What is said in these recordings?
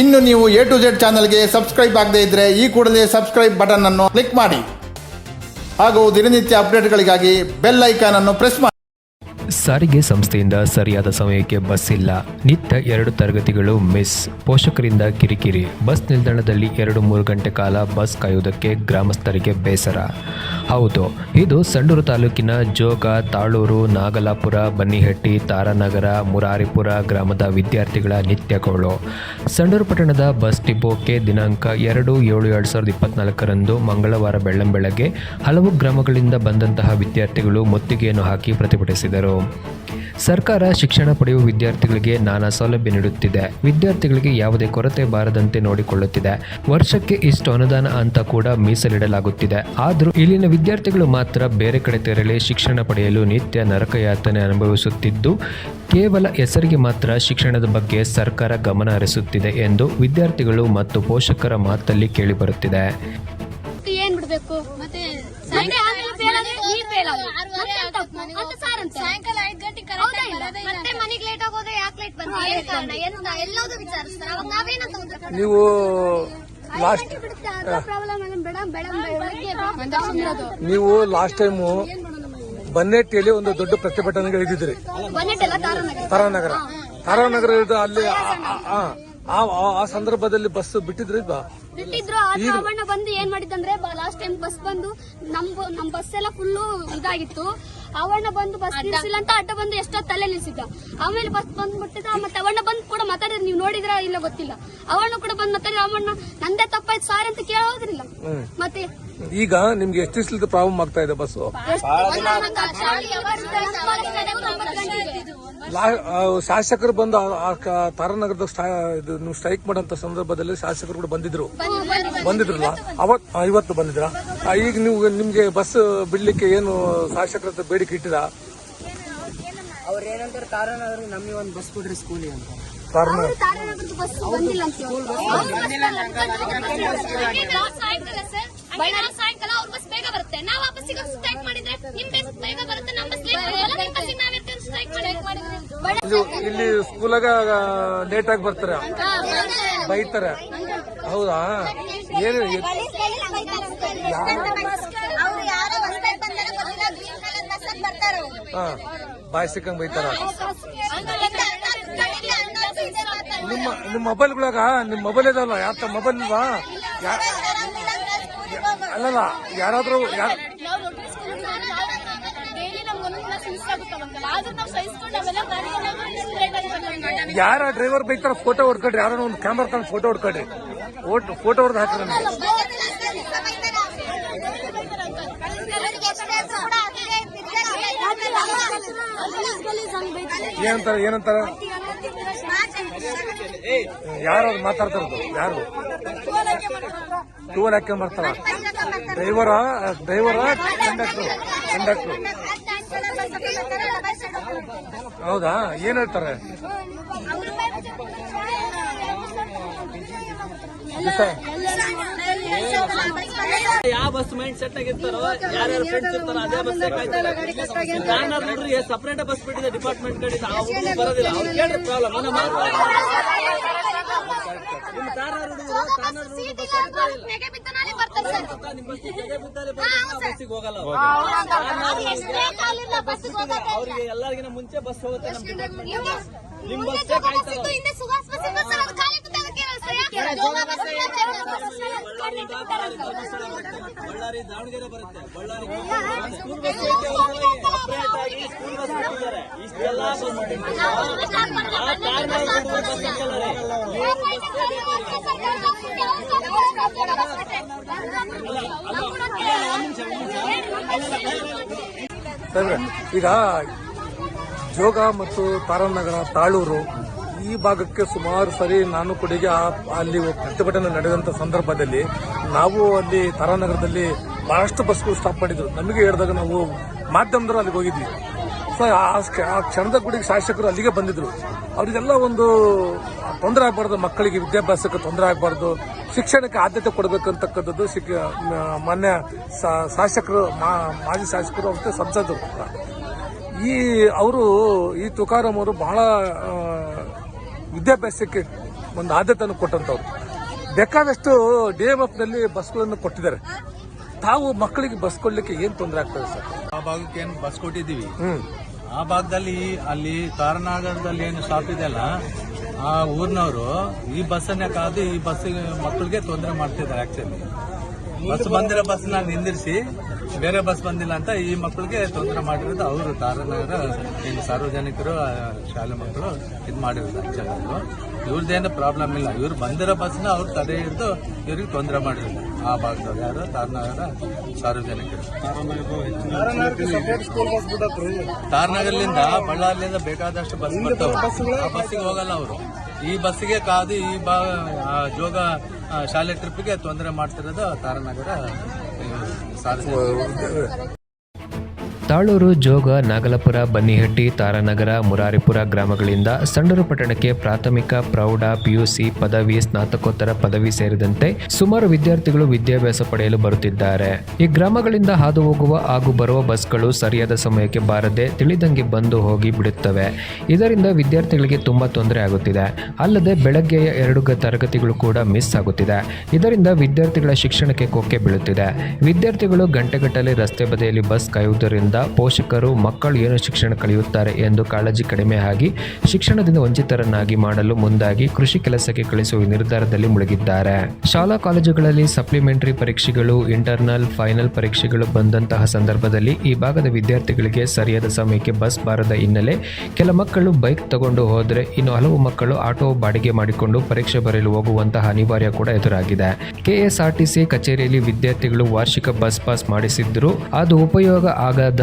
ಇನ್ನು ನೀವು A to Z ಚಾನಲ್ಗೆ ಸಬ್ಸ್ಕ್ರೈಬ್ ಆಗದೇ ಇದ್ದರೆ ಈ ಕೂಡಲೇ ಸಬ್ಸ್ಕ್ರೈಬ್ ಬಟನ್ ಅನ್ನು ಕ್ಲಿಕ್ ಮಾಡಿ. ಹಾಗೂ ದಿನನಿತ್ಯ ಅಪ್ಡೇಟ್ಗಳಿಗಾಗಿ ಬೆಲ್ ಐಕಾನ್ ಅನ್ನು ಪ್ರೆಸ್ ಮಾಡಿ. ಸಾರಿಗೆ ಸಂಸ್ಥೆಯಿಂದ ಸರಿಯಾದ ಸಮಯಕ್ಕೆ ಬಸ್ ಇಲ್ಲ. ನಿತ್ಯ ಎರಡು ತರಗತಿಗಳು ಮಿಸ್. ಪೋಷಕರಿಂದ ಕಿರಿಕಿರಿ. ಬಸ್ ನಿಲ್ದಾಣದಲ್ಲಿ ಎರಡು ಮೂರು ಗಂಟೆ ಕಾಲ ಬಸ್ ಕಾಯುವುದಕ್ಕೆ ಗ್ರಾಮಸ್ಥರಿಗೆ ಬೇಸರ. ಹೌದು. ಇದು ಸಂಡೂರು ತಾಲೂಕಿನ ಜೋಗ, ತಾಳೂರು, ನಾಗಲಾಪುರ, ಬನ್ನಿಹಟ್ಟಿ, ತಾರಾನಗರ, ಮುರಾರಿಪುರ ಗ್ರಾಮದ ವಿದ್ಯಾರ್ಥಿಗಳ ನಿತ್ಯ ಗೋಳು ಸಂಡೂರು ಪಟ್ಟಣದ ಬಸ್ ಡಿಪೋಕ್ಕೆ ದಿನಾಂಕ ಎರಡು ಏಳು ಎರಡು ಸಾವಿರದ ಇಪ್ಪತ್ನಾಲ್ಕರಂದು ಮಂಗಳವಾರ ಬೆಳ್ಳಂಬೆಳಗ್ಗೆ ಹಲವು ಗ್ರಾಮಗಳಿಂದ ಬಂದಂತಹ ವಿದ್ಯಾರ್ಥಿಗಳು ಮುತ್ತಿಗೆಯನ್ನು ಹಾಕಿ ಪ್ರತಿಭಟಿಸಿದರು. ಸರ್ಕಾರ ಶಿಕ್ಷಣ ಪಡೆಯುವ ವಿದ್ಯಾರ್ಥಿಗಳಿಗೆ ನಾನಾ ಸೌಲಭ್ಯ ನೀಡುತ್ತಿದೆ. ವಿದ್ಯಾರ್ಥಿಗಳಿಗೆ ಯಾವುದೇ ಕೊರತೆ ಬಾರದಂತೆ ನೋಡಿಕೊಳ್ಳುತ್ತಿದೆ. ವರ್ಷಕ್ಕೆ ಇಷ್ಟು ಅನುದಾನ ಅಂತ ಕೂಡ ಮೀಸಲಿಡಲಾಗುತ್ತಿದೆ. ಆದರೂ ಇಲ್ಲಿನ ವಿದ್ಯಾರ್ಥಿಗಳು ಮಾತ್ರ ಬೇರೆ ಕಡೆ ತೆರಳಿ ಶಿಕ್ಷಣ ಪಡೆಯಲು ನಿತ್ಯ ನರಕಯಾತನೆ ಅನುಭವಿಸುತ್ತಿದ್ದು, ಕೇವಲ ಹೆಸರಿಗೆ ಮಾತ್ರ ಶಿಕ್ಷಣದ ಬಗ್ಗೆ ಸರ್ಕಾರ ಗಮನ ಹರಿಸುತ್ತಿದೆ ಎಂದು ವಿದ್ಯಾರ್ಥಿಗಳು ಮತ್ತು ಪೋಷಕರ ಮಾತಲ್ಲಿ ಕೇಳಿಬರುತ್ತಿದೆ ಏನ್ ಬಿಡ್ಬೇಕು ಮತ್ತೆ ಸಂಡೆ ಆದ್ಮೇಲೆ fail ಆದ್ರೆ ಈ fail ಆದ್ರು. ಮತ್ತೆ ತಪ್ಪು. ಮತ್ತೆ ಸಾರ್ ಅಂತ. ಸಾಯಂಕಾಲ ಐದ್ ಗಂಟೆಗೆ ಹೌದಾ ಇಲ್ಲ? ಮತ್ತೆ ಮನೆಗ್ ಲೇಟ್ ಆಗೋದ್ರೆ ಯಾಕೆ ಲೇಟ್ ಬಂತು ಏನ್ ಕಾರಣ ಎಂತ ಎಲ್ಲದೂ ವಿಚಾರಿಸ್ತಾರೆ? ಅವಾಗ ನಾವೇನಂತ ಉತ್ತರ ನೀವು ಲಾಸ್ಟ್ ಪ್ರಾಬ್ಲಮ್ ಬೇಡ ಬೇಡ ಬೆಳಗ್ಗೆ ನೀವು ಲಾಸ್ಟ್ ಟೈಮು ಬನ್ನೆಟ್ಟಿಯಲ್ಲಿ ಒಂದು ದೊಡ್ಡ ಪ್ರತಿಭಟನೆಗೆ ಇಳಿದಿದ್ರಿ ಬನ್ನೆಟ್ಟೆಲ್ಲ ತಾರನಗರ? ತಾರಾನಗರ. ಅಲ್ಲಿ ಆ- ಆ- ಆ- ಆ- ಆ ಸಂದರ್ಭದಲ್ಲಿ ಬಸ್ ಬಿಟ್ಟಿದ್ರಿ ಬಾ ಬಿಟ್ಟಿದ್ರು. ಆ ಅವಣ್ಣ ಬಂದು ಏನ್ ಮಾಡಿದಂದ್ರೆ ಲಾಸ್ಟ್ ಟೈಮ್ ಬಸ್ ಬಂದು ನಮ್ ಬ- ನಮ್ ಬಸ್ ಎಲ್ಲ ಫುಲ್ಲು ಇದಾಗಿತ್ತು. ಅವಣ್ಣ ಬಂದು ಬಸ್ ನಿಲ್ಸಿಲ್ಲ ಅಂತ ಅಡ್ಡ ಬಂದು ಎಷ್ಟೋ ತಲೆ ನಿಲ್ಸಿದ್ದ. ಆಮೇಲೆ ಬಸ್ ಬಂದ್ಬಿಟ್ಟಿದ ಮತ್ತೆ ಅವಣ್ಣ ಬಂದ್ ಕೂಡ ಮಾತಾಡಿದ್ರೆ. ನೀವು ನೋಡಿದ್ರ ಇಲ್ಲ ಗೊತ್ತಿಲ್ಲ. ಅವಣ್ಣ ಕೂಡ ಬಂದ್ ಮಾತಾಡಿದ್ರೆ. ಅವಣ್ಣ ನಂದೇ ತಪ್ಪಾಯ್ತು ಸಾರಿ ಅಂತ ಕೇಳೋದ್ರಿಲ್ಲ ಮತ್ತೆ ಈಗ ನಿಮ್ಗೆ ಎಷ್ಟು ದಿವಸದ ಪ್ರಾಬ್ಲಮ್ ಆಗ್ತಾ ಇದೆ ಬಸ್ ಶಾಸಕರು ಬಂದು ಆ- ಆ ಕ- ತಾರಾನಗರದ ಸ್ಟಾ- ಇದು ನೀವು ಸ್ಟ್ರೈಕ್ ಮಾಡಂತ ಸಂದರ್ಭದಲ್ಲಿ ಶಾಸಕರು ಕೂಡ ಬಂದಿದ್ರು. ಬಂದಿದ್ರಲ್ಲ? ಅವತ್ ಇವತ್ತು ಬಂದಿದ್ರ? ಈಗ ನೀವು ನಿಮ್ಗೆ ಬಸ್ ಬಿಡ್ಲಿಕ್ಕೆ ಏನು ಶಾಸಕರ ಬೇಡಿಕೆ ಇಟ್ಟಿದ? ಅವ್ರ ಏನಂತಾರೆ ತಾರಾನಗರ ನಮಗೆ ಒಂದು ಬಸ್ ಕೊಡ್ರಿ ಸ್ಕೂಲಿಗೆ ಅಂತ. ಕಾರಣ ಬಸ್ ಬಂದಿಲ್ಲ ಅಂತ ಸಾಯಂಕಾಲ ಸರ್. ಬಳ್ಳಾರಿ ಸಾಯಂಕಾಲ ಅವ್ರ ಬಸ್ ಬೇಗ ಬರುತ್ತೆ. ನಾವು ವಾಪಸ್ ಬಸ್ಸಿಗೆ ಸ್ಟ್ರೈಕ್ ಮಾಡಿದ್ರೆ ನಿಮ್ ಬಸ್ ಬೇಗ ಬರುತ್ತೆ ನಮ್ಮ ಬಸ್ ಲೇಟ್ ಬರಲ್ಲ ನಿಮ್ ಬಸ್ಸಿಗೆ ನಾವಿರ್ತೀವಿ ಸ್ಟ್ರೈಕ್ ಮಾಡಿದ್ರೆ ಇದು ಇಲ್ಲಿ ಸ್ಕೂಲಾಗ ಲೇಟ್ ಆಗಿ ಬರ್ತಾರೆ. ಬೈತಾರೆ. ಹೌದಾ? ಏನು ಹಾ, ಬಾಯ್ ಬೈತಾರ. ನಿಮ್ಮ ನಿಮ್ಮ ಮೊಬೈಲ್ಗಳಾಗ, ನಿಮ್ ಮೊಬೈಲ್ ಇದಾವಲ್ಲ ಯಾರ ಮೊಬೈಲ್ ಅಲ್ಲಲ್ಲ, ಯಾರಾದ್ರೂ, ಯಾರ್- ಯಾರ ಡ್ರೈವರ್ ಬೈತಾರ ಫೋಟೋ ಹೊಡ್ಕೊಡ್ರಿ. ಯಾರೋ ಒಂದು ಕ್ಯಾಮ್ರಾ ತಂದು ಫೋಟೋ ಹೊಡ್ಕೊಡ್ರಿ. ಫೋಟೋ ಹೊಡೆದು ಹಾಕ್ರಿ ನಮ್ಗೆ. ಏನಂತಾರ ಏನಂತಾರ? ಯಾರು ಮಾತಾಡ್ತಾರದು? ಯಾರು? ಟೂಲ್ ಹಾಕ್ಕೊಂಡ್ ಬರ್ತಾರ ಡ್ರೈವರ ಡ್ರೈವರ ಕಂಡಕ್ಟರ್ ಕಂಡಕ್ಟರ್ ಹೌದಾ? ಏನ್ ಹೇಳ್ತಾರೆ? ಯಾವ ಬಸ್ ಮೈಂಡ್ ಸೆಟ್ ಆಗಿರ್ತಾರೋ ಯಾರ್ಯಾರು ಫ್ರೆಂಡ್ಸ್ ಇರ್ತಾರೋ ಅದೇ ಬಸ್ ನೋಡ್ರಿ ಸಪರೇಟ್ ಬಸ್ ಬಿಟ್ಟಿದೆ ಡಿಪಾರ್ಟ್ಮೆಂಟ್ ಕಡೆ ಬರೋದಿಲ್ಲ. ಅವ್ರು ಕೇಳಿ ಪ್ರಾಬ್ಲಮ್ ನಮ್ಮ ನಿಮ್ಮ ತಾರಾರ್ ಹುಡುಗರು ತಾನಾರ್ ಹುಡುಗರು ಬಸ್ ಹತ್ತುತ್ತಾ ಇಲ್ಲ. ನೆಗೆ ಬಿದ್ದನಾಲೆ ಬರ್ತಾರೆ ಸರ್ ನಿಮ್ ಬಸ್ ಜೊತೆ ಬಿದ್ದಾರೆ ಬಸ್ಸಿಗೆ ಹೋಗಲ್ಲ ಅವ್ರು. ಅವ್ರಿಗೆ ಎಲ್ಲರಿಗಿನ ಮುಂಚೆ ಬಸ್ ಹೋಗುತ್ತೆ ನಿಮ್ ಬಸ್ ಬಳ್ಳಾರಿ ದಾವಣಗೆರೆ ಬರುತ್ತೆ ಬಳ್ಳಾರಿ ಸ್ಕೂಲ್ ಬಸ್ ಆಗಿ ಸ್ಕೂಲ್ ಬಸ್ ಇಷ್ಟೆಲ್ಲ ಬಸ್ ಆ ಕಾರ್ಮಿಕ ಹುಡುಗರು ಬಸ್ ಹತ್ತಲ್ಲ ರೀ. ಈಗ ಜೋಗ ಮತ್ತು ತಾರಾನಗರ, ತಾಳೂರು ಈ ಭಾಗಕ್ಕೆ ಸುಮಾರು ಸರಿ ನಾನು ಕೊಡಿಗೆ ಅಲ್ಲಿ ಪ್ರತಿಭಟನೆ ನಡೆದಂತ ಸಂದರ್ಭದಲ್ಲಿ ನಾವು ಅಲ್ಲಿ ತಾರಾನಗರದಲ್ಲಿ ಬಹಳಷ್ಟು ಬಸ್ಗಳು ಸ್ಟಾಪ್ ಮಾಡಿದ್ರು. ನಮಗೆ ಹೇಳಿದಾಗ ನಾವು ಮಾಧ್ಯಮದವರು ಅಲ್ಲಿಗೆ ಹೋಗಿದ್ವಿ. ಸೊ ಆ ಕ್ಷ- ಆ ಕ್ಷಣದ ಗುಡಿಗೆ ಶಾಸಕರು ಅಲ್ಲಿಗೆ ಬಂದಿದ್ರು. ಅವರಿಗೆಲ್ಲ ಒಂದು ತೊಂದರೆ ಆಗಬಾರ್ದು, ಮಕ್ಕಳಿಗೆ ವಿದ್ಯಾಭ್ಯಾಸಕ್ಕೆ ತೊಂದರೆ ಆಗಬಾರ್ದು, ಶಿಕ್ಷಣಕ್ಕೆ ಆದ್ಯತೆ ಕೊಡಬೇಕಂತಕ್ಕಂಥದ್ದು ಶಿಕ್ ಮಾನ್ಯ ಶಾಸಕರು ಮಾಜಿ ಶಾಸಕರು ಮತ್ತೆ ಸಂಸದರು. ಈ ಅವರು, ಈ ತುಕಾರಾಮ್ ಅವರು ಬಹಳ ವಿದ್ಯಾಭ್ಯಾಸಕ್ಕೆ ಒಂದು ಆದ್ಯತೆಯನ್ನು ಕೊಟ್ಟಂತವ್ರು ಬೇಕಾದಷ್ಟು ಡಿ ಎಂ ಎಫ್ನಲ್ಲಿ ಬಸ್ಗಳನ್ನು ಕೊಟ್ಟಿದ್ದಾರೆ. ತಾವು ಮಕ್ಕಳಿಗೆ ಬಸ್ ಕೊಡ್ಲಿಕ್ಕೆ ಏನ್ ತೊಂದರೆ ಆಗ್ತದೆ ಸರ್? ಆ ಭಾಗಕ್ಕೆ ಏನು ಬಸ್ ಕೊಟ್ಟಿದ್ದೀವಿ. ಹ್ಮ್. ಆ ಭಾಗದಲ್ಲಿ ಅಲ್ಲಿ ತಾರನಾಗರದಲ್ಲಿ ಏನು ಸ್ಟಾಪ್ ಇದೆಯಲ್ಲ ಆ ಊರಿನವರು ಈ ಬಸ್ಸನ್ನೇ ಕಾದು ಈ ಬಸ್ಸಿಗೆ ಮಕ್ಕಳಿಗೆ ತೊಂದರೆ ಮಾಡ್ತಿದ್ದಾರೆ ಆಕ್ಚುಲಿ ಬಸ್ ಬಂದಿರೋ ಬಸ್ನ ನಿಂದಿರಿಸಿ ಬೇರೆ ಬಸ್ ಬಂದಿಲ್ಲ ಅಂತ ಈ ಮಕ್ಕಳಿಗೆ ತೊಂದರೆ ಮಾಡಿರೋದು ಅವರು. ತಾರನಗರ ಏನು ಸಾರ್ವಜನಿಕರು ಆ, ಶಾಲೆ ಮಕ್ಕಳು ಇದು ಮಾಡಿರೋದು ಆಕ್ಚುಲಿ ಇವ್ರದ್ದೇನು ಪ್ರಾಬ್ಲಮ್ ಇಲ್ಲ. ಇವ್ರು ಬಂದಿರೋ ಬಸ್ನ ಅವ್ರು ತಡೆ ಹಿಡಿದು ಇವ್ರಿಗೆ ತೊಂದರೆ ಮಾಡಿರೋದು. ಆ ಭಾಗದವ್ರು ಯಾರು ತಾರ್ನಗರ ಸಾರ್ವಜನಿಕರು. ತಾರ್ನಗರ್ಲಿಂದ ಬಳ್ಳಾರಿಯಿಂದ ಬೇಕಾದಷ್ಟು ಬಸ್ ಬರ್ತಾವೆ ಆ ಬಸ್ಸಿಗೆ ಹೋಗಲ್ಲ ಅವರು. ಈ ಬಸ್ಸಿಗೆ ಕಾದು ಈ ಬಾ ಆ ಜೋಗ ಶಾಲೆ ಟ್ರಿಪ್ಗೆ ತೊಂದರೆ ಮಾಡ್ತಿರೋದು ತಾರನಗರ ಸಾರ್ವಜನಿಕ ತಾಳೂರು, ಜೋಗ, ನಾಗಲಪುರ, ಬನ್ನಿಹಟ್ಟಿ, ತಾರಾನಗರ, ಮುರಾರಿಪುರ ಗ್ರಾಮಗಳಿಂದ ಸಂಡೂರು ಪಟ್ಟಣಕ್ಕೆ ಪ್ರಾಥಮಿಕ, ಪ್ರೌಢ, ಪಿಯುಸಿ ಪದವಿ, ಸ್ನಾತಕೋತ್ತರ ಪದವಿ ಸೇರಿದಂತೆ ಸುಮಾರು ವಿದ್ಯಾರ್ಥಿಗಳು ವಿದ್ಯಾಭ್ಯಾಸ ಪಡೆಯಲು ಬರುತ್ತಿದ್ದಾರೆ. ಈ ಗ್ರಾಮಗಳಿಂದ ಹಾದು ಹೋಗುವ ಹಾಗೂ ಬರುವ ಬಸ್ಗಳು ಸರಿಯಾದ ಸಮಯಕ್ಕೆ ಬಾರದೆ ತಿಳಿದಂಗೆ ಬಂದು ಹೋಗಿ ಬಿಡುತ್ತವೆ. ಇದರಿಂದ ವಿದ್ಯಾರ್ಥಿಗಳಿಗೆ ತುಂಬಾ ತೊಂದರೆ ಆಗುತ್ತಿದೆ. ಅಲ್ಲದೆ ಬೆಳಗ್ಗೆಯ ಎರಡು ತರಗತಿಗಳು ಕೂಡ ಮಿಸ್ ಆಗುತ್ತಿದೆ. ಇದರಿಂದ ವಿದ್ಯಾರ್ಥಿಗಳ ಶಿಕ್ಷಣಕ್ಕೆ ಕೊಕ್ಕೆ ಬೀಳುತ್ತಿದೆ. ವಿದ್ಯಾರ್ಥಿಗಳು ಗಂಟೆಗಟ್ಟಲೆ ರಸ್ತೆ ಬದಿಯಲ್ಲಿ ಬಸ್ ಕಾಯುವುದರಿಂದ ಪೋಷಕರು ಮಕ್ಕಳು ಏನು ಶಿಕ್ಷಣ ಕಲಿಯುತ್ತಾರೆ ಎಂದು ಕಾಳಜಿ ಕಡಿಮೆ ಆಗಿ ಶಿಕ್ಷಣದಿಂದ ವಂಚಿತರನ್ನಾಗಿ ಮಾಡಲು ಮುಂದಾಗಿ ಕೃಷಿ ಕೆಲಸಕ್ಕೆ ಕಳಿಸುವ ನಿರ್ಧಾರದಲ್ಲಿ ಮುಳುಗಿದ್ದಾರೆ. ಶಾಲಾ ಕಾಲೇಜುಗಳಲ್ಲಿ ಸಪ್ಲಿಮೆಂಟರಿ ಪರೀಕ್ಷೆಗಳು, ಇಂಟರ್ನಲ್, ಫೈನಲ್ ಪರೀಕ್ಷೆಗಳು ಬಂದಂತಹ ಸಂದರ್ಭದಲ್ಲಿ ಈ ಭಾಗದ ವಿದ್ಯಾರ್ಥಿಗಳಿಗೆ ಸರಿಯಾದ ಸಮಯಕ್ಕೆ ಬಸ್ ಬಾರದ ಹಿನ್ನೆಲೆ ಕೆಲ ಮಕ್ಕಳು ಬೈಕ್ ತಗೊಂಡು ಹೋದರೆ ಇನ್ನು ಹಲವು ಮಕ್ಕಳು ಆಟೋ ಬಾಡಿಗೆ ಮಾಡಿಕೊಂಡು ಪರೀಕ್ಷೆ ಬರೆಯಲು ಹೋಗುವಂತಹ ಅನಿವಾರ್ಯ ಕೂಡ ಎದುರಾಗಿದೆ. ಕೆಎಸ್ಆರ್ಟಿಸಿ ಕಚೇರಿಯಲ್ಲಿ ವಿದ್ಯಾರ್ಥಿಗಳು ವಾರ್ಷಿಕ ಬಸ್ ಪಾಸ್ ಮಾಡಿಸಿದ್ರು ಅದು ಉಪಯೋಗ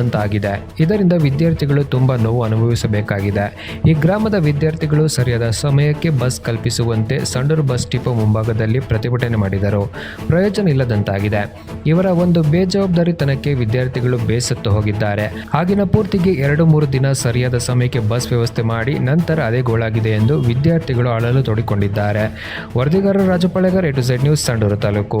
ಆಗದಂತಾಗಿದೆ ಇದರಿಂದ ವಿದ್ಯಾರ್ಥಿಗಳು ತುಂಬಾ ನೋವು ಅನುಭವಿಸಬೇಕಾಗಿದೆ. ಈ ಗ್ರಾಮದ ವಿದ್ಯಾರ್ಥಿಗಳು ಸರಿಯಾದ ಸಮಯಕ್ಕೆ ಬಸ್ ಕಲ್ಪಿಸುವಂತೆ ಸಂಡೂರು ಬಸ್ ಡಿಪೋ ಮುಂಭಾಗದಲ್ಲಿ ಪ್ರತಿಭಟನೆ ಮಾಡಿದರು. ಪ್ರಯೋಜನ ಇಲ್ಲದಂತಾಗಿದೆ. ಇವರ ಒಂದು ಬೇಜವಾಬ್ದಾರಿತನಕ್ಕೆ ವಿದ್ಯಾರ್ಥಿಗಳು ಬೇಸತ್ತು ಹೋಗಿದ್ದಾರೆ. ಆಗಿನ ಪೂರ್ತಿಗೆ ಎರಡು ಮೂರು ದಿನ ಸರಿಯಾದ ಸಮಯಕ್ಕೆ ಬಸ್ ವ್ಯವಸ್ಥೆ ಮಾಡಿ ನಂತರ ಅದೇ ಗೋಳಾಗಿದೆ ಎಂದು ವಿದ್ಯಾರ್ಥಿಗಳು ಅಳಲು ತೋಡಿಕೊಂಡಿದ್ದಾರೆ. ವರದಿಗಾರ Rajapalegar A to Z news, Sandur taluk.